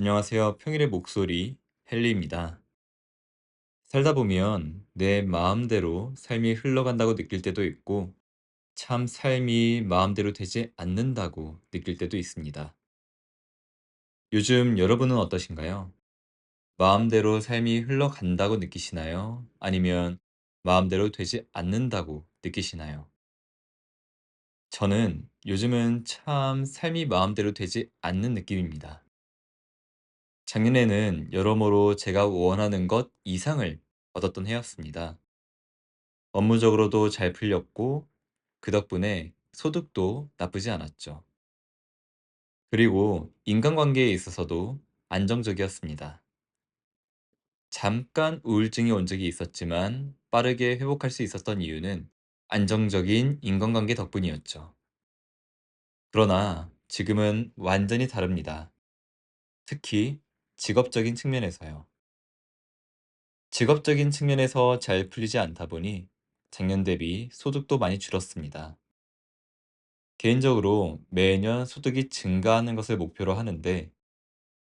안녕하세요. 평일의 목소리 헨리입니다. 살다 보면 내 마음대로 삶이 흘러간다고 느낄 때도 있고, 참 삶이 마음대로 되지 않는다고 느낄 때도 있습니다. 요즘 여러분은 어떠신가요? 마음대로 삶이 흘러간다고 느끼시나요? 아니면 마음대로 되지 않는다고 느끼시나요? 저는 요즘은 참 삶이 마음대로 되지 않는 느낌입니다. 작년에는 여러모로 제가 원하는 것 이상을 얻었던 해였습니다. 업무적으로도 잘 풀렸고, 그 덕분에 소득도 나쁘지 않았죠. 그리고 인간관계에 있어서도 안정적이었습니다. 잠깐 우울증이 온 적이 있었지만 빠르게 회복할 수 있었던 이유는 안정적인 인간관계 덕분이었죠. 그러나 지금은 완전히 다릅니다. 특히 직업적인 측면에서요. 직업적인 측면에서 잘 풀리지 않다 보니 작년 대비 소득도 많이 줄었습니다. 개인적으로 매년 소득이 증가하는 것을 목표로 하는데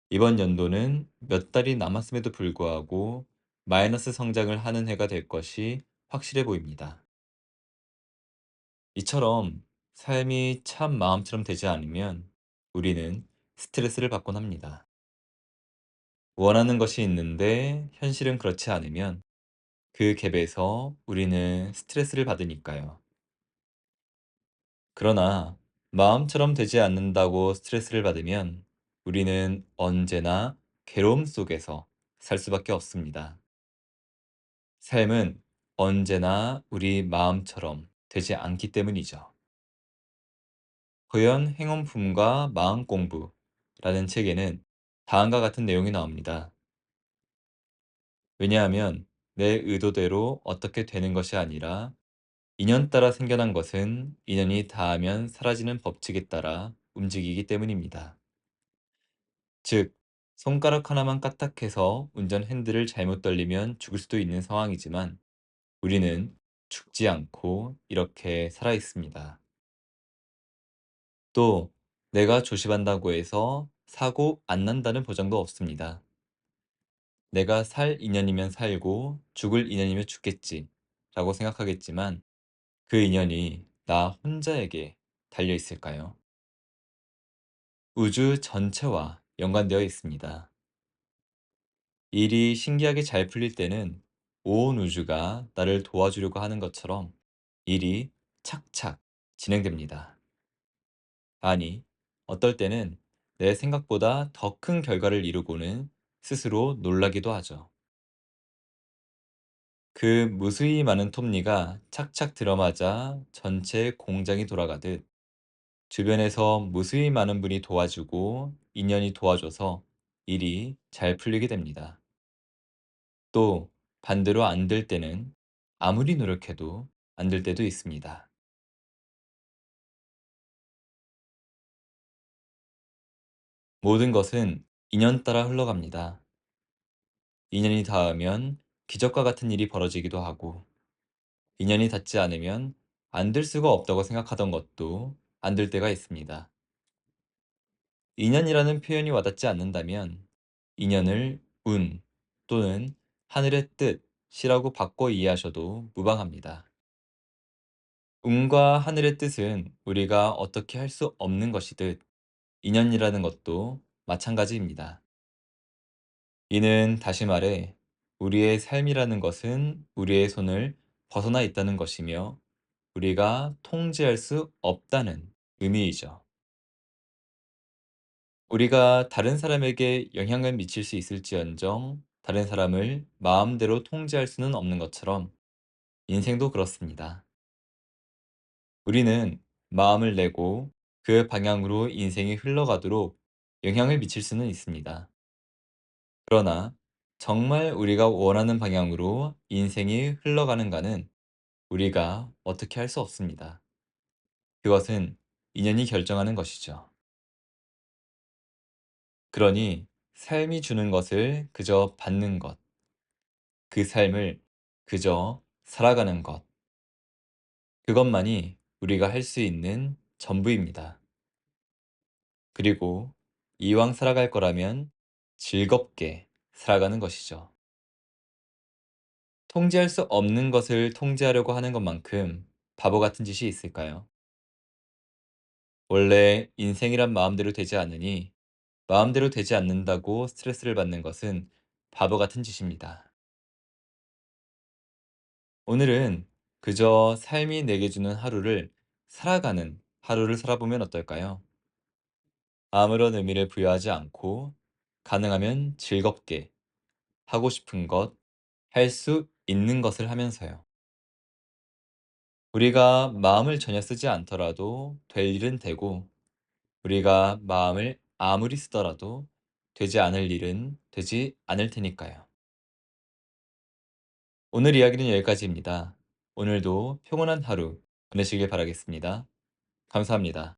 이번 연도는 몇 달이 남았음에도 불구하고 마이너스 성장을 하는 해가 될 것이 확실해 보입니다. 이처럼 삶이 참 마음처럼 되지 않으면 우리는 스트레스를 받곤 합니다. 원하는 것이 있는데 현실은 그렇지 않으면 그 갭에서 우리는 스트레스를 받으니까요. 그러나 마음처럼 되지 않는다고 스트레스를 받으면 우리는 언제나 괴로움 속에서 살 수밖에 없습니다. 삶은 언제나 우리 마음처럼 되지 않기 때문이죠. 고연 행운품과 마음 공부라는 책에는 다음과 같은 내용이 나옵니다. 왜냐하면 내 의도대로 어떻게 되는 것이 아니라 인연 따라 생겨난 것은 인연이 닿으면 사라지는 법칙에 따라 움직이기 때문입니다. 즉, 손가락 하나만 까딱해서 운전 핸들을 잘못 돌리면 죽을 수도 있는 상황이지만 우리는 죽지 않고 이렇게 살아 있습니다. 또, 내가 조심한다고 해서 사고 안 난다는 보장도 없습니다. 내가 살 인연이면 살고 죽을 인연이면 죽겠지 라고 생각하겠지만 그 인연이 나 혼자에게 달려 있을까요? 우주 전체와 연관되어 있습니다. 일이 신기하게 잘 풀릴 때는 온 우주가 나를 도와주려고 하는 것처럼 일이 착착 진행됩니다. 아니, 어떨 때는 내 생각보다 더 큰 결과를 이루고는 스스로 놀라기도 하죠. 그 무수히 많은 톱니가 착착 들어맞아 전체 공장이 돌아가듯 주변에서 무수히 많은 분이 도와주고 인연이 도와줘서 일이 잘 풀리게 됩니다. 또 반대로 안 될 때는 아무리 노력해도 안 될 때도 있습니다. 모든 것은 인연 따라 흘러갑니다. 인연이 닿으면 기적과 같은 일이 벌어지기도 하고, 인연이 닿지 않으면 안 될 수가 없다고 생각하던 것도 안 될 때가 있습니다. 인연이라는 표현이 와닿지 않는다면 인연을 운 또는 하늘의 뜻이라고 바꿔 이해하셔도 무방합니다. 운과 하늘의 뜻은 우리가 어떻게 할 수 없는 것이듯 인연이라는 것도 마찬가지입니다. 이는 다시 말해 우리의 삶이라는 것은 우리의 손을 벗어나 있다는 것이며 우리가 통제할 수 없다는 의미이죠. 우리가 다른 사람에게 영향을 미칠 수 있을지언정 다른 사람을 마음대로 통제할 수는 없는 것처럼 인생도 그렇습니다. 우리는 마음을 내고 그 방향으로 인생이 흘러가도록 영향을 미칠 수는 있습니다. 그러나 정말 우리가 원하는 방향으로 인생이 흘러가는가는 우리가 어떻게 할 수 없습니다. 그것은 인연이 결정하는 것이죠. 그러니 삶이 주는 것을 그저 받는 것, 그 삶을 그저 살아가는 것, 그것만이 우리가 할 수 있는 전부입니다. 그리고 이왕 살아갈 거라면 즐겁게 살아가는 것이죠. 통제할 수 없는 것을 통제하려고 하는 것만큼 바보 같은 짓이 있을까요? 원래 인생이란 마음대로 되지 않으니 마음대로 되지 않는다고 스트레스를 받는 것은 바보 같은 짓입니다. 오늘은 그저 삶이 내게 주는 하루를 살아가는 하루를 살아보면 어떨까요? 아무런 의미를 부여하지 않고 가능하면 즐겁게 하고 싶은 것, 할 수 있는 것을 하면서요. 우리가 마음을 전혀 쓰지 않더라도 될 일은 되고 우리가 마음을 아무리 쓰더라도 되지 않을 일은 되지 않을 테니까요. 오늘 이야기는 여기까지입니다. 오늘도 평온한 하루 보내시길 바라겠습니다. 감사합니다.